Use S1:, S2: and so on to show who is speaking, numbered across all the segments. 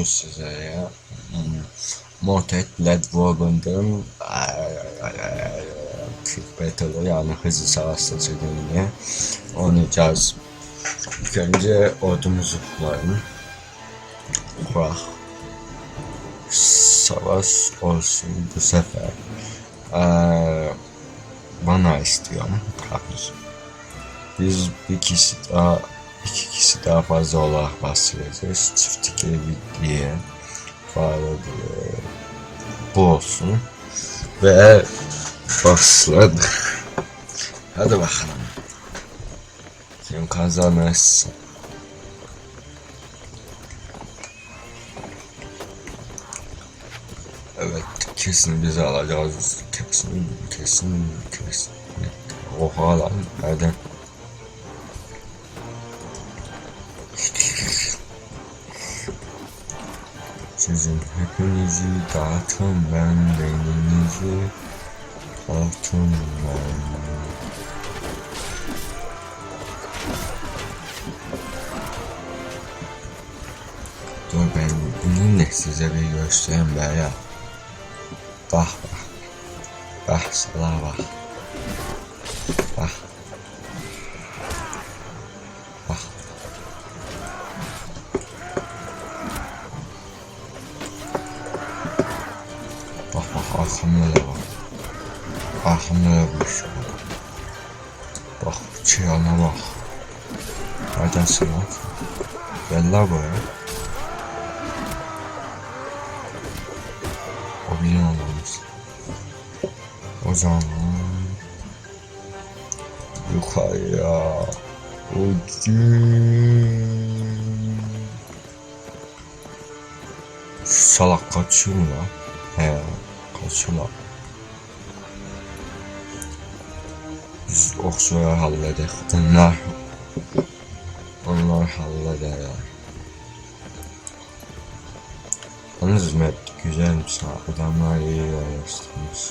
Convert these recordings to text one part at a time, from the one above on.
S1: bugün sizlere hmm, Motet Led Warben'ın Quick Battle'ı yani hızlı savaş seçeneğini oynayacağız. İlk önce ordumuzu kuralım. Kurak. Savaş olsun bu sefer. Ee, bana istiyorum. Biz bir kişi daha iki kişi daha fazla olarak bahsedeceğiz. Çift ikili diye. Fare diye. Bu olsun. Ve başladık. Hadi bakalım. Kim kazanırsın? Evet kesin biz alacağız. Kesin kesin kesin. Oha lan nereden? Sizin hepinizi dağıtın ben beyninizi dağıtın ben. Dur ben bununla size bir göstereyim be ya. Bak bak. Bak sana bak. Bak. Bak. Arkamda da bak. Arkamda da şey var. Bak çıyana bak. Neredesin lan? Gel. O bizim adamımız. O zaman yukarıya. Şu salak kaçıyor mu lan? He lan. Biz okçuları halleder. Onlar onlar halleder ya. Yalnız map güzelmiş ha. Adamlar iyi yerleştirmiş.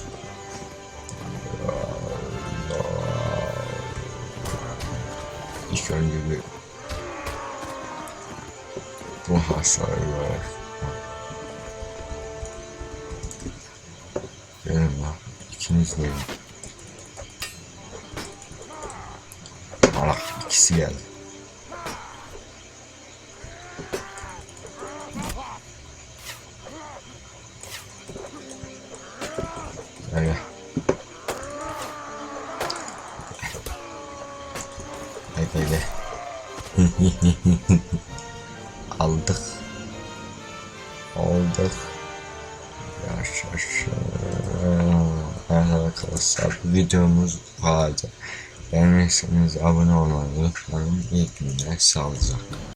S1: İlk bu hasarlar. Gelin İkiniz de. Allah ikisi geldi. Gel gel. Gel gel. Aldık. Aldık. Yaşasın. Evet arkadaşlar videomuz kadar. Beğenirseniz abone olmayı unutmayın. İyi günler. Sağlıcakla.